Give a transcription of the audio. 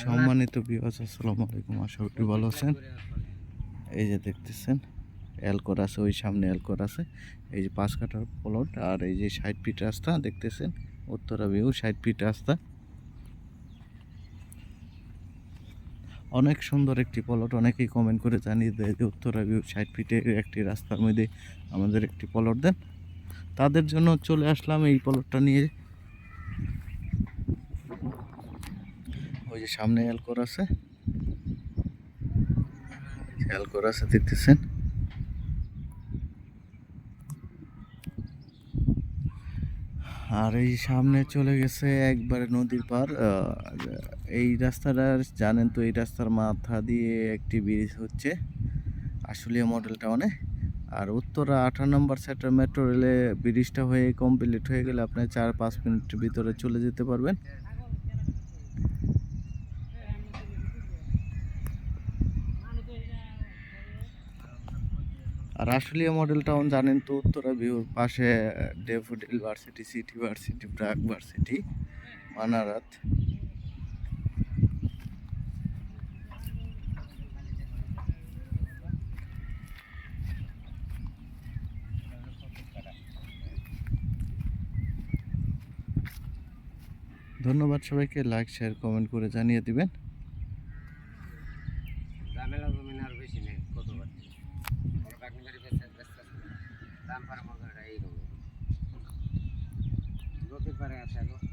সম্মানিত বিবাস আসসালামু আলাইকুম। আশা করি ভালো আছেন। এই যে দেখতেছেন অ্যালকোর আছে, ওই সামনে অ্যালকোর আছে। এই যে পাঁচ কাঠার প্লট আর এই যে ষাট ফিট রাস্তা, দেখতেছেন? উত্তরা ভিউ ষাট ফিট রাস্তা। অনেক সুন্দর একটি প্লট অনেকেই কমেন্ট করে জানিয়ে দেয় যে উত্তরা ভিউ ষাট ফিটের একটি রাস্তার মধ্যে আমাদের একটি প্লট দেন। তাদের জন্য চলে আসলাম এই প্লটটা নিয়ে। ওই যে সামনে অ্যালকোর আছে। অ্যালকোর আছে, দেখতেছেন? আর এই সামনে চলে গেছে একবারে নদীর পার এই রাস্তাটা জানেন তো, এই রাস্তার মাথা দিয়ে একটি ব্রিজ হচ্ছে। আশুলিয়া মডেল টাউনে আর উত্তরা আঠারো নম্বর সেক্টর মেট্রো রেলে ব্রিজটা হয়ে কমপ্লিট হয়ে গেলে আপনি চার পাঁচ মিনিটের ভিতরে চলে যেতে পারবেন। আর আশুলিয়া মডেল টাউন জানেন তো, উত্তরা ভিউর পাশে Daffodil varsity city varsity BRAC varsity Manarat. ধন্যবাদ সবাইকে লাইক শেয়ার কমেন্ট করে জানিয়ে দিবেন। ঝামেলা জমিন আর বেশি নেই lámpara para ahí, ¿no? ¿Qué para hacerlo?